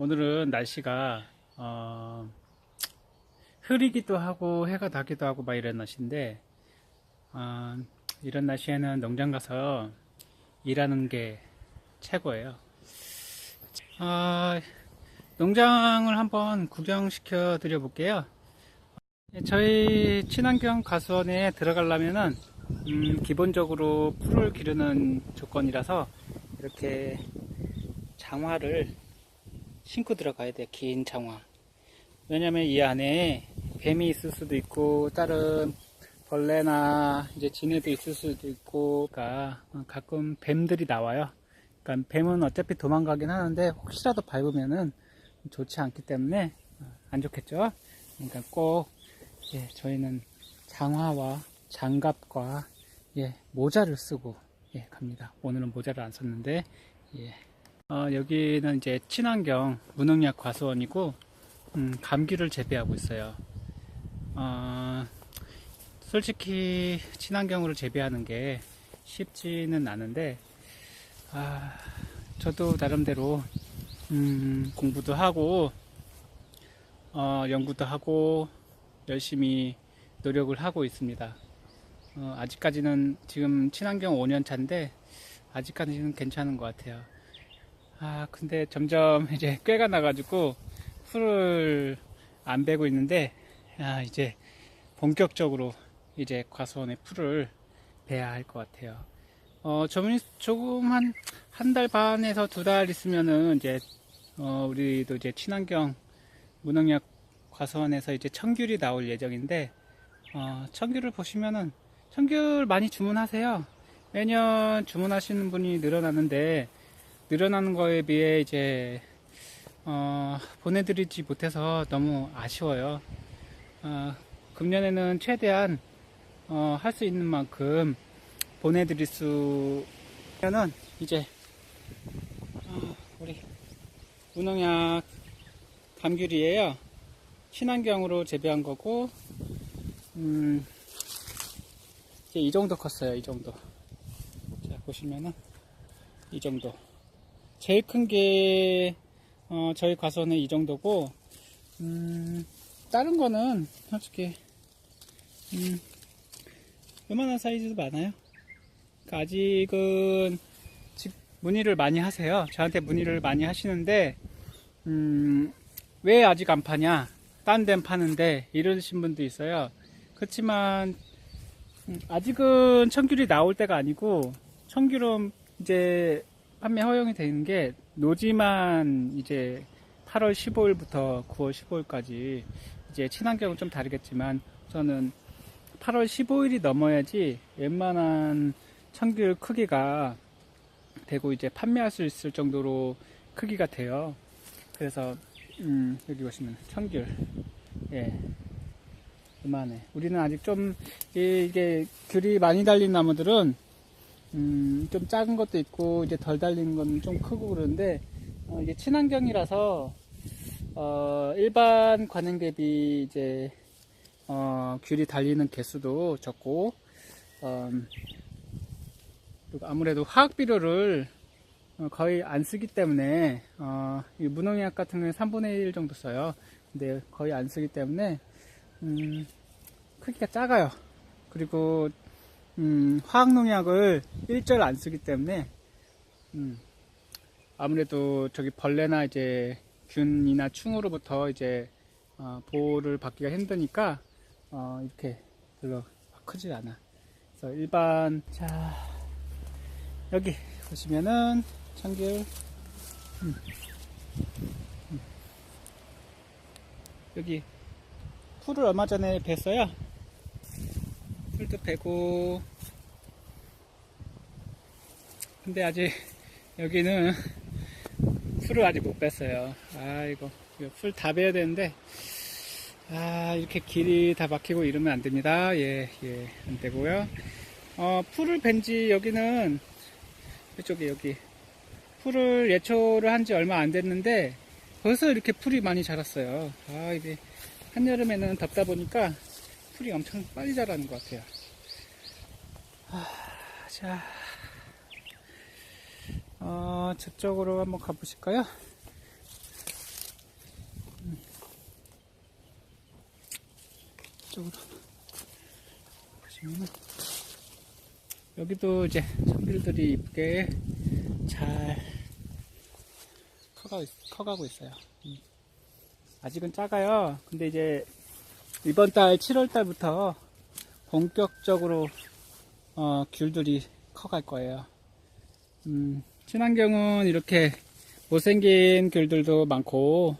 오늘은 날씨가 어, 흐리기도 하고 해가 나기도 하고 막 이런 날씨인데 어, 이런 날씨에는 농장 가서 일하는 게 최고예요. 아, 농장을 한번 구경시켜 드려 볼게요. 저희 친환경 가수원에 들어가려면은 음, 기본적으로 풀을 기르는 조건이라서 이렇게 장화를 신고 들어가야 돼. 긴 장화. 왜냐면 이 안에 뱀이 있을 수도 있고 다른 벌레나 이제 지네도 있을 수도 있고 그러니까 가끔 뱀들이 나와요. 그러니까 뱀은 어차피 도망가긴 하는데 혹시라도 밟으면은 좋지 않기 때문에 안 좋겠죠. 그러니까 꼭 예, 저희는 장화와 장갑과 예, 모자를 쓰고 예, 갑니다. 오늘은 모자를 안 썼는데 예. 어, 여기는 이제 친환경 무농약 과수원이고 음, 감귤을 재배하고 있어요. 어, 솔직히 친환경으로 재배하는 게 쉽지는 않은데 아, 저도 나름대로 음, 공부도 하고 어, 연구도 하고 열심히 노력을 하고 있습니다. 어, 아직까지는 지금 친환경 5년 차인데 아직까지는 괜찮은 것 같아요. 아 근데 점점 이제 꾀가 나가지고 풀을 안 베고 있는데 아 이제 본격적으로 이제 과수원에 풀을 베야 할 것 같아요. 어 조금 조금 한 한 달 반에서 두 달 있으면은 이제 어 우리도 이제 친환경 무농약 과수원에서 이제 청귤이 나올 예정인데 어 청귤을 보시면은 청귤 많이 주문하세요. 매년 주문하시는 분이 늘어나는데 늘어나는 거에 비해 이제 어, 보내드리지 못해서 너무 아쉬워요. 어, 금년에는 최대한 어, 할 수 있는 만큼 보내드릴 수면은 이제 어, 우리 무농약 감귤이에요. 친환경으로 재배한 거고 음, 이제 이 정도 컸어요. 이 정도. 자 보시면은 이 정도. 제일 큰게 어, 저희 과수원은 이 정도고 음, 다른 거는 솔직히 음, 요만한 사이즈도 많아요. 그러니까 아직은 직- 문의를 많이 하세요. 저한테 문의를 많이 하시는데 음, 왜 아직 안 파냐? 딴 데는 파는데 이러신 분도 있어요. 그렇지만 음, 아직은 청귤이 나올 때가 아니고 청귤은 이제 판매 허용이 되는 게 노지만 이제 8월 15일부터 9월 15일까지 이제 친환경은 좀 다르겠지만 저는 8월 15일이 넘어야지 웬만한 청귤 크기가 되고 이제 판매할 수 있을 정도로 크기가 돼요. 그래서 음, 여기 보시면 청귤 예 이만해. 우리는 아직 좀 이- 이게 귤이 많이 달린 나무들은 음, 좀 작은 것도 있고, 이제 덜 달린 건 좀 크고 그러는데, 어, 이게 친환경이라서, 어, 일반 관행 대비 이제, 어, 귤이 달리는 개수도 적고, 어, 아무래도 화학 비료를 어, 거의 안 쓰기 때문에, 어, 이 무농약 같은 경우에 3분의 1 정도 써요. 근데 거의 안 쓰기 때문에, 음, 크기가 작아요. 그리고 음, 화학농약을 일절 안 쓰기 때문에 음, 아무래도 저기 벌레나 이제 균이나 충으로부터 이제 어, 보호를 받기가 힘드니까 어, 이렇게 별로 크지 않아. 그래서 일반 자 여기 보시면은 청귤 음, 음. 여기 풀을 얼마 전에 뱄어요. 풀도 베고. 근데 아직 여기는 풀을 아직 못 뺐어요. 아이고 풀다 베야 되는데. 아 이렇게 길이 다 막히고 이러면 안 됩니다. 예 예 안 되고요. 어 풀을 벤지 여기는 이쪽에 여기. 풀을 예초를 한 지 얼마 안 됐는데 벌써 이렇게 풀이 많이 자랐어요. 아 이게 한여름에는 덥다 보니까 풀이 엄청 빨리 자라는 것 같아요. 아, 자, 어, 저쪽으로 한번 가보실까요? 음. 이쪽으로 보시면은, 여기도 이제 선빌들이 이쁘게 잘 커가, 커가고 있어요. 음. 아직은 작아요. 근데 이제 이번 달 7월 달부터 본격적으로 어, 귤들이 커갈 거예요. 음, 친환경은 이렇게 못생긴 귤들도 많고,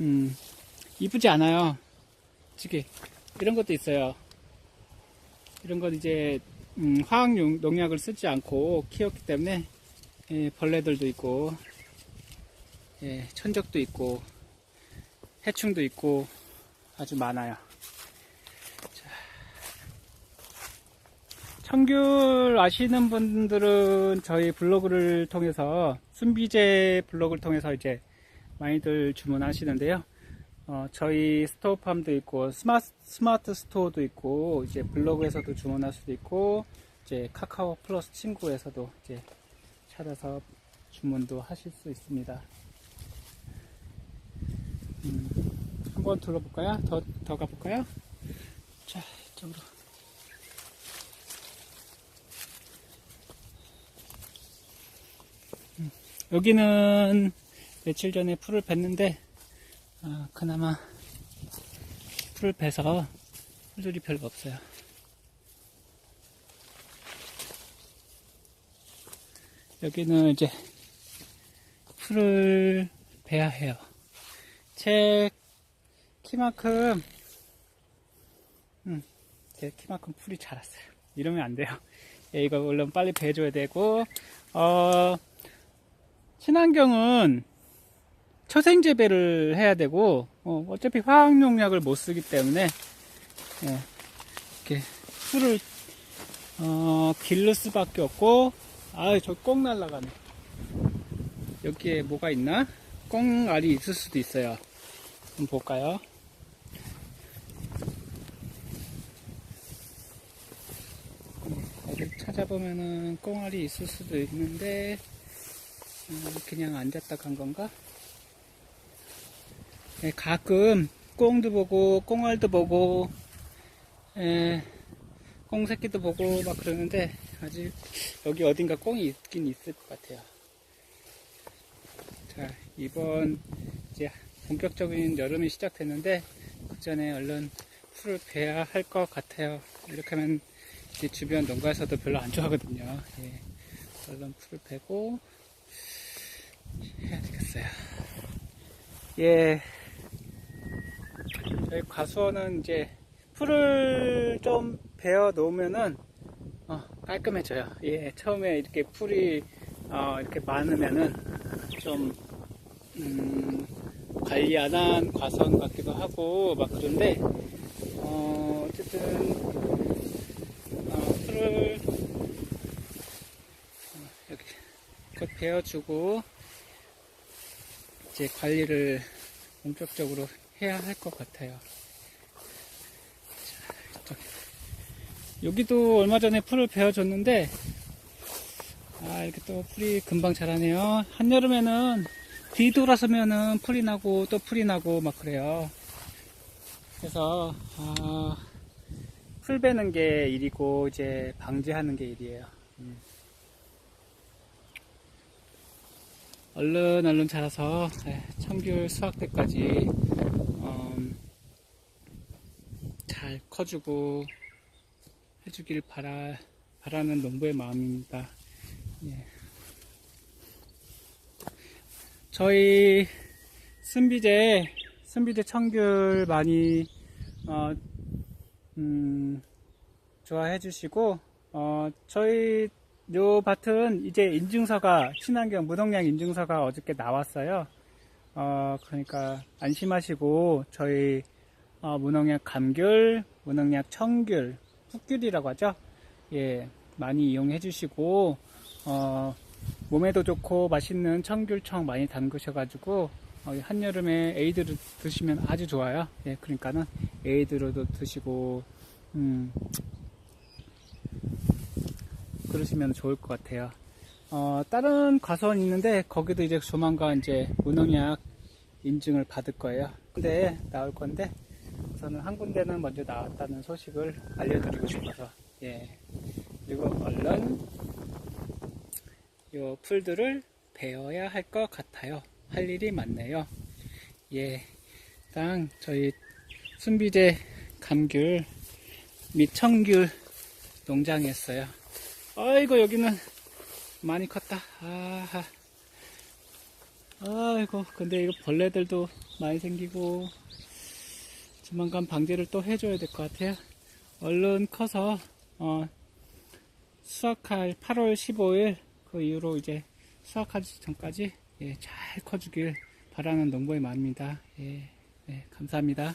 음, 이쁘지 않아요. 솔직히. 이런 것도 있어요. 이런 건 이제, 음, 화학 용- 농약을 쓰지 않고 키웠기 때문에, 예, 벌레들도 있고, 예, 천적도 있고, 해충도 있고, 아주 많아요. 청귤 아시는 분들은 저희 블로그를 통해서 순비제 블로그를 통해서 이제 많이들 주문하시는데요. 어, 저희 스토어팜도 있고 스마트, 스마트 스토어도 있고 이제 블로그에서도 주문할 수도 있고 이제 카카오 플러스 친구에서도 이제 찾아서 주문도 하실 수 있습니다. 음, 한번 둘러볼까요? 더, 더 가볼까요? 자, 이쪽으로. 여기는 며칠 전에 풀을 뱄는데 아, 그나마 풀을 베서 풀들이 별로 없어요. 여기는 이제 풀을 베야 해요. 제 키만큼 음, 제 키만큼 풀이 자랐어요. 이러면 안 돼요. 예, 이거 얼른 빨리 베줘야 되고 어 친환경은 초생 재배를 해야 되고 어, 차피 화학 농약을 못 쓰기 때문에 예, 이렇게 풀을 어, 길를 수밖에 없고 아저 꽁 날라가네 여기에 뭐가 있나 꽁알이 있을 수도 있어요 한번 볼까요 여기 찾아 보면은 꽁알이 있을 수도 있는데 음, 그냥 앉았다 간 건가? 예, 가끔 꽁도 보고 꽁알도 보고 예, 꽁 새끼도 보고 막 그러는데 아직 여기 어딘가 꽁이 있긴 있을 것 같아요. 자 이번 이제 본격적인 여름이 시작됐는데 그 전에 얼른 풀을 베야 할 것 같아요. 이렇게 하면 주변 농가에서도 별로 안 좋아하거든요. 예, 얼른 풀을 베고 해야 되겠어요. 예. 저희 과수원은 이제 풀을 좀 베어 놓으면은 어, 깔끔해져요. 예, 처음에 이렇게 풀이 어, 이렇게 많으면은 좀 음, 관리 안 한 과수원 같기도 하고 막 그런데 어, 어쨌든 이렇게 곧 베어주고 이제 관리를 본격적으로 해야 할 것 같아요. 여기도 얼마 전에 풀을 베어줬는데, 아, 이렇게 또 풀이 금방 자라네요. 한여름에는 뒤돌아서면은 풀이 나고 또 풀이 나고 막 그래요. 그래서, 아, 풀 베는 게 일이고, 이제 방지하는 게 일이에요. 음. 얼른 얼른 자라서 네, 청귤 수확 때까지 음, 잘 커주고 해주길 바라, 바라는 농부의 마음입니다. 예. 저희 순비제 순비제 청귤 많이 어, 음, 좋아해 주시고 어, 저희 요 밭은 이제 인증서가 친환경 무농약 인증서가 어저께 나왔어요. 어 그러니까 안심하시고 저희 어, 무농약 감귤, 무농약 청귤, 풋귤이라고 하죠. 예 많이 이용해 주시고 어 몸에도 좋고 맛있는 청귤청 많이 담그셔가지고 어, 한여름에 에이드를 드시면 아주 좋아요. 예 그러니까는 에이드로도 드시고 음. 그러시면 좋을 것 같아요. 어, 다른 과수원 있는데 거기도 이제 조만간 이제 무농약 인증을 받을 거예요. 근데 나올 건데 우선은 한 군데는 먼저 나왔다는 소식을 알려드리고 싶어서 예 그리고 얼른 요 풀들을 베어야 할 것 같아요 할 일이 많네요. 예 일단 저희 순비제 감귤 및 청귤 농장이었어요. 아이고 여기는 많이 컸다. 아하. 아이고 근데 이거 벌레들도 많이 생기고 조만간 방제를 또 해줘야 될 것 같아요. 얼른 커서 어, 수확할 8월 15일 그 이후로 이제 수확하기 전까지 예, 잘 커주길 바라는 농부의 마음입니다. 예, 네, 감사합니다